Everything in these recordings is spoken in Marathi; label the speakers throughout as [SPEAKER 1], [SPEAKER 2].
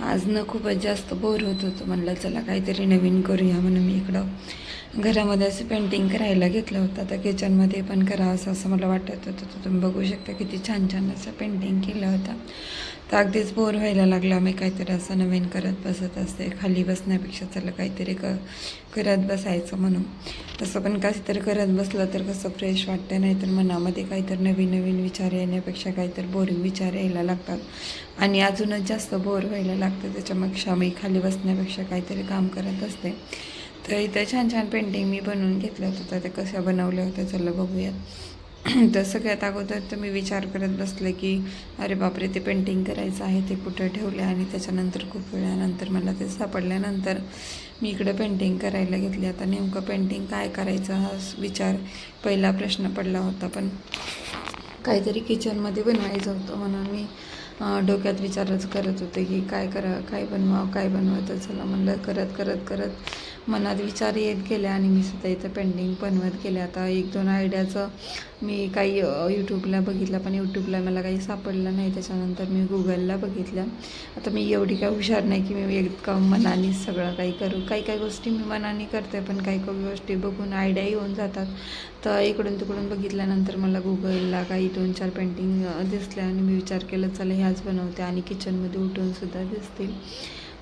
[SPEAKER 1] आज न खूपच जास्त बोर होत होतं. म्हणलं चला काहीतरी नवीन करूया म्हणून मी इकडं घरामध्ये असं पेंटिंग करायला घेतलं होतं. आता किचनमध्ये पण करावं असं असं मला वाटत होतं. तर तुम्ही बघू शकता किती छान छान असं पेंटिंग केलं होतं. तर अगदीच बोर व्हायला लागला. मी काहीतरी असं नवीन करत बसत असते. खाली बसण्यापेक्षा चला काहीतरी क करत बसायचं म्हणून. तसं पण काहीतरी करत बसलं तर कसं फ्रेश वाटतं. नाही तर मनामध्ये काहीतरी नवीन नवीन विचार येण्यापेक्षा काहीतरी बोरिंग विचार यायला लागतात. आणि अजूनच जास्त बोर व्हायला लागतं त्याच्यापेक्षा मी खाली बसण्यापेक्षा काहीतरी काम करत असते. तर इथं छान छान पेंटिंग मी बनवून घेतलं होतं तर ते कशा बनवल्या होत्या चला बघूयात. तर सगळ्यात अगोदर तर मी विचार करत बसले की अरे बापरे ते पेंटिंग करायचं आहे ते कुठं ठेवलं? आणि त्याच्यानंतर खूप वेळानंतर मला ते सापडल्यानंतर मी इकडं पेंटिंग करायला घेतली. आता नेमकं पेंटिंग काय करायचं हा विचार पहिला प्रश्न पडला होता पण काहीतरी किचनमध्ये बनवायचं होतं म्हणून मी डोक्यात विचारच करत होते की काय करा काय बनवावं काय बनवायचं? चला म्हणलं करत करत करत. मनात विचार येत गेले आणि मी सुद्धा इथं पेंटिंग बनवत गेले आता एक दोन आयडियाचं मी काही यूट्यूबला बघितलं पण यूट्यूबला मला काही सापडलं नाही. त्याच्यानंतर मी गुगलला बघितलं. आता मी एवढी काय हुशार नाही की मी एकदम मनाने सगळं काही करू. काही काही गोष्टी मी मनाने करते पण काही काही गोष्टी बघून आयडिया येऊन जातात. तर इकडून तिकडून बघितल्यानंतर मला गुगलला काही दोन चार पेंटिंग दिसल्या आणि मी विचार केला चला ह्याच बनवते. आणि किचनमध्ये उठून सुद्धा दिसतील.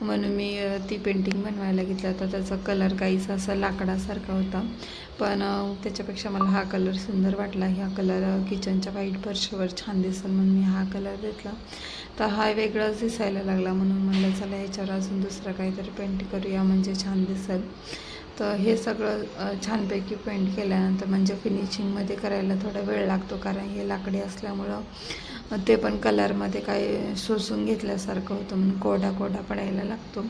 [SPEAKER 1] म्हणून मी ती पेंटिंग बनवायला घेतला. होता त्याचा कलर काहीसा असा लाकडासारखा होता. पण त्याच्यापेक्षा मला हा कलर सुंदर वाटला. ह्या कलर किचनच्या व्हाईट फरशीवर छान दिसेल म्हणून मी हा कलर घेतला. तर हा वेगळाच दिसायला लागला म्हणून म्हणलं चला ह्याच्यावर अजून दुसरं काहीतरी पेंट करूया म्हणजे छान दिसेल. तर हे सगळं छानपैकी पेंट केल्यानंतर म्हणजे फिनिशिंगमध्ये करायला थोडा वेळ लागतो. कारण हे लाकडी असल्यामुळं मग ते पण कलरमध्ये काही सोसून घेतल्यासारखं होतं म्हणून कोरडा कोरडा पडायला लागतो.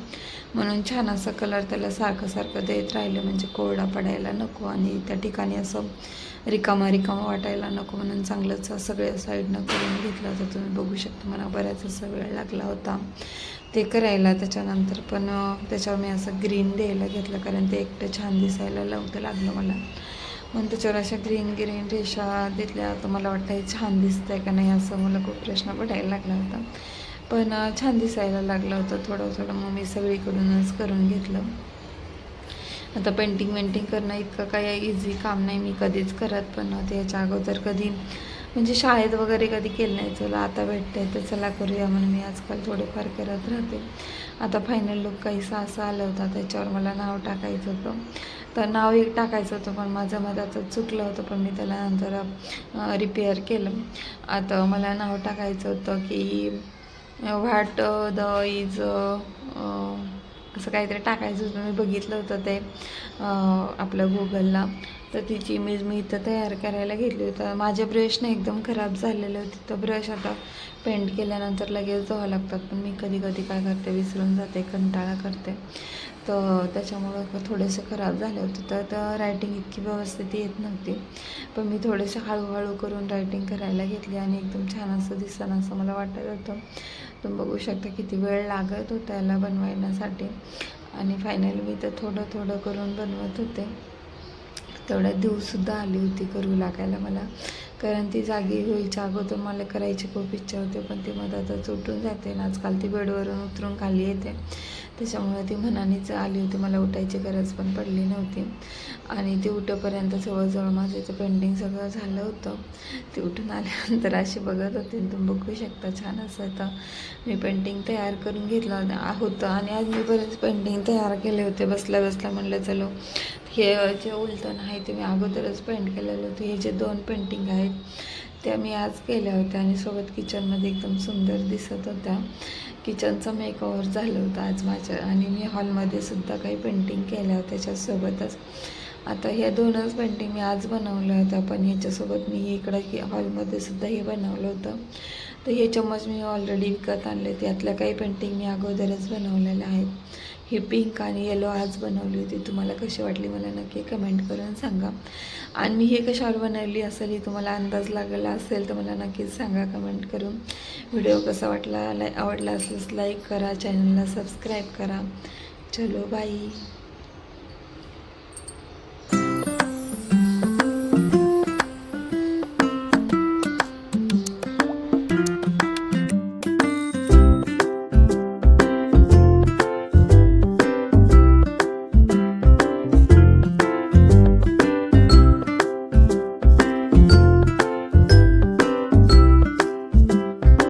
[SPEAKER 1] म्हणून छान असं कलर त्याला सारखं सारखं देत राहिलं म्हणजे कोरडा पडायला नको आणि त्या ठिकाणी असं रिकामा रिकामा वाटायला नको म्हणून चांगलंच सगळ्या साईडनं करून घेतलं होतं. तुम्ही बघू शकता मला बऱ्याच असा वेळ लागला होता. ते करायला त्याच्यानंतर पण त्याच्यावर मी असं ग्रीन द्यायला घेतलं कारण ते एकटं छान दिसायला लावतं लागलं मला. मग त्याच्यावर अशा ग्रीन ग्रीन रेषा दिसल्या तर मला वाटतं हे छान दिसतंय का नाही असं मला खूप प्रश्न पडायला लागला होता. पण छान दिसायला लागलं होतं थोडं थोडं. मग मी सगळीकडूनच करून घेतलं. आता पेंटिंग वेंटिंग करणं इतकं काही इझी काम नाही मी कधीच करत पण नव्हते याच्या अगोदर कधी म्हणजे शाळेत वगैरे कधी केलं नाही. चला आता भेटते तर चला करूया म्हणून मी आजकाल थोडेफार करत राहते. आता फायनल लुक काहीसा असा आला होता त्याच्यावर मला नाव टाकायचं होतं. तर नाव एक टाकायचं होतं पण माझं मधाचं चुकलं होतं पण मी त्याला नंतर रिपेअर केलं. आता मला नाव टाकायचं होतं की व्हॅट द इज असं काहीतरी टाकायचं होतं. मी बघितलं होतं ते आपलं गुगलला तर तिची इमेज मी इथं तयार करायला घेतली होती. माझ्या ब्रशने एकदम खराब झालेले होते. तर ब्रश आता पेंट केल्यानंतर लगेच धुवा लागतात. पण मी कधी कधी काय करते विसरून जाते कंटाळा करते. तर त्याच्यामुळं थोडेसे खराब झाले होते. तर तर रायटिंग इतकी व्यवस्थित येत नव्हती. पण मी थोडेसे हळूहळू करून रायटिंग करायला घेतली आणि एकदम छान असं दिसतं असं मला वाटत होतं. तुम्ही बघू शकता किती वेळ लागत होता याला बनवण्यासाठी आणि फायनली मी तर थोडं थोडं करून बनवत होते. तेवढ्यात देऊसुद्धा आली होती करू लागायला मला. कारण ती जागी व्हायच्या अगोदर मला करायची खूप इच्छा होती पण ती मधातच उठून जाते आणि आजकाल ती बेडवरून उतरून खाली येते. त्याच्यामुळे ती मनानेच आली होती मला उठायची गरज पण पडली नव्हती. आणि ती उठेपर्यंत जवळजवळ माझं इथं पेंटिंग सगळं झालं होतं. ती उठून आल्यानंतर अशी बघत होते आणि तुम्ही बघू शकता छान असं आता मी पेंटिंग तयार करून घेतलं होतं होतं आणि आज मी बरेच पेंटिंग तयार केले होते. बसल्या बसल्या म्हणलं चलो हे जे उलटण आहे ते मी अगोदरच पेंट केलेलं होतं. हे जे दोन पेंटिंग आहेत त्या मी आज केल्या होत्या आणि सोबत किचनमध्ये एकदम सुंदर दिसत होत्या. किचनचं मेकओव्हर झालं होतं आज माझ्या आणि मी हॉलमध्ये सुद्धा काही पेंटिंग केल्या होत्या त्याच्यासोबतच. आता ह्या दोनच पेंटिंग मी आज बनवल्या होत्या पण ह्याच्यासोबत मी इकडं की हॉलमध्ये सुद्धा हे बनवलं होतं. तर हे चम्मच मी ऑलरेडी विकत आणले. त्यातल्या काही पेंटिंग मी अगोदरच बनवलेल्या आहेत. ही पिंक आणि येलो आज बनवली होती. तुम्हाला कशी वाटली मला नक्की कमेंट करून सांगा. आणि मी हे कशावर बनवली असेल ही तुम्हाला अंदाज लागला असेल तर मला नक्कीच सांगा कमेंट करून. व्हिडिओ कसा वाटला लाय आवडला असल्यास लाईक करा चॅनलला सबस्क्राईब करा. चलो बाई